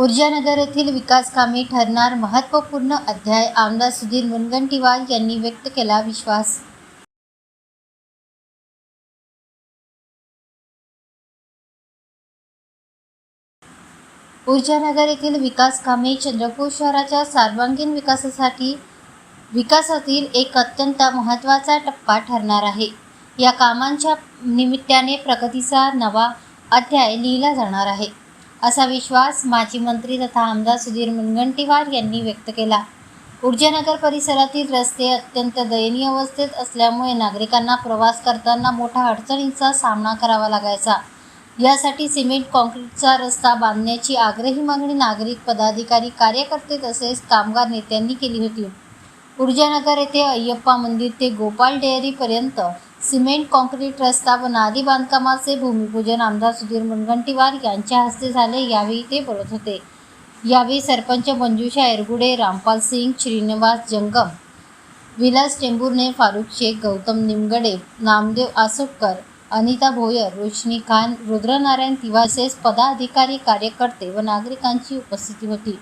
ऊर्जानगर येथील विकास कामे ठरणार महत्त्वपूर्ण अध्याय आमदार सुधीर मुनगंटीवार यांनी व्यक्त केला विश्वास. ऊर्जानगर येथील विकास कामे चंद्रपूर शहराच्या सर्वांगीण विकासासाठी विकासातील एक अत्यंत महत्त्वाचा टप्पा ठरणार आहे. या कामांच्या निमित्ताने प्रगतीचा नवा अध्याय लिहिला जाणार आहे. असा विश्वास माजी मंत्री तथा आमदार सुधीर मुनगंटीवार यांनी व्यक्त केला. ऊर्जानगर परिसरातील रस्ते अत्यंत दयनीय अवस्थेत असल्यामुळे नागरिकांना प्रवास करताना मोठ्या अडचणींचा सामना करावा लागायचा. यासाठी सिमेंट कॉन्क्रीटचा रस्ता बांधण्याची आग्रही मागणी नागरिक पदाधिकारी कार्यकर्ते तसेच कामगार नेत्यांनी केली होती. ऊर्जानगर येथे अय्यप्पा मंदिर ते गोपाल डेअरीपर्यंत सिमेंट कॉन्क्रीट रस्ता व नादी बांधकामाचे भूमिपूजन आमदार सुधीर मुनगंटीवार यांच्या हस्ते झाले यावेळी ते बोलत होते. यावेळी सरपंच मंजुषा एरगुडे रामपाल सिंग श्रीनिवास जंगम विलास टेंभुर्णे फारुख शेख गौतम निमगडे नामदेव आसोटकर अनिता भोयर रोशनी खान रुद्रनारायण तिवासेस पदाधिकारी कार्यकर्ते व नागरिकांची उपस्थिती होती.